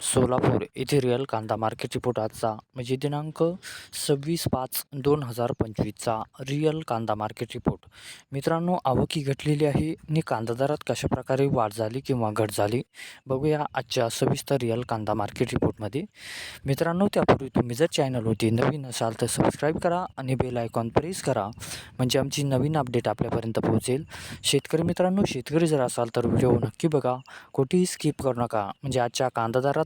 सोलापूर येथे रिअल कांदा market report आजचा म्हणजे दिनांक सव्वीस पाच दोन हजार पंचवीसचा रिअल कांदा मार्केट रिपोर्ट मित्रांनो आवकी घटलेली आहे आणि कांदा दरात कशाप्रकारे वाढ झाली किंवा घट झाली बघूया आजच्या सविस्तर रिअल कांदा मार्केट रिपोर्टमध्ये मित्रांनो त्यापूर्वी तुम्ही जर चॅनलवरती नवीन असाल तर सबस्क्राईब करा आणि बेल आयकॉन प्रेस करा म्हणजे आमची नवीन अपडेट आपल्यापर्यंत पोहोचेल. शेतकरी मित्रांनो शेतकरी जर असाल तर व्हिडिओ नक्की बघा कुठेही स्किप करू नका म्हणजे आजच्या कांदा दरात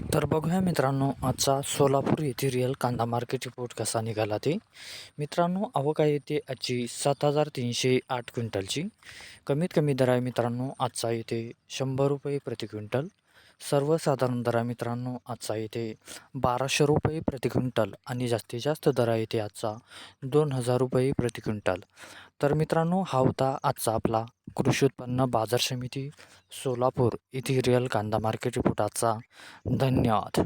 तर बघूया मित्रांनो आजचा सोलापूर येथे रिअल कांदा मार्केट रिपोर्ट कसा निघाला ते. मित्रांनो अवका येथे आजची सात हजार तीनशे आठ क्विंटलची. कमीत कमी दर आहे मित्रांनो आजचा येथे शंभर रुपये प्रति क्विंटल. सर्वसाधारण दरा मित्रांनो आजचा येथे बाराशे रुपये प्रति क्विंटल आणि जास्तीत जास्त दरा येथे आजचा दोन हजार रुपये प्रति क्विंटल. तर मित्रांनो हा होता आजचा आपला कृषी उत्पन्न बाजार समिती सोलापूर येथे रिअल कांदा मार्केट रिपोर्ट आजचा. धन्यवाद.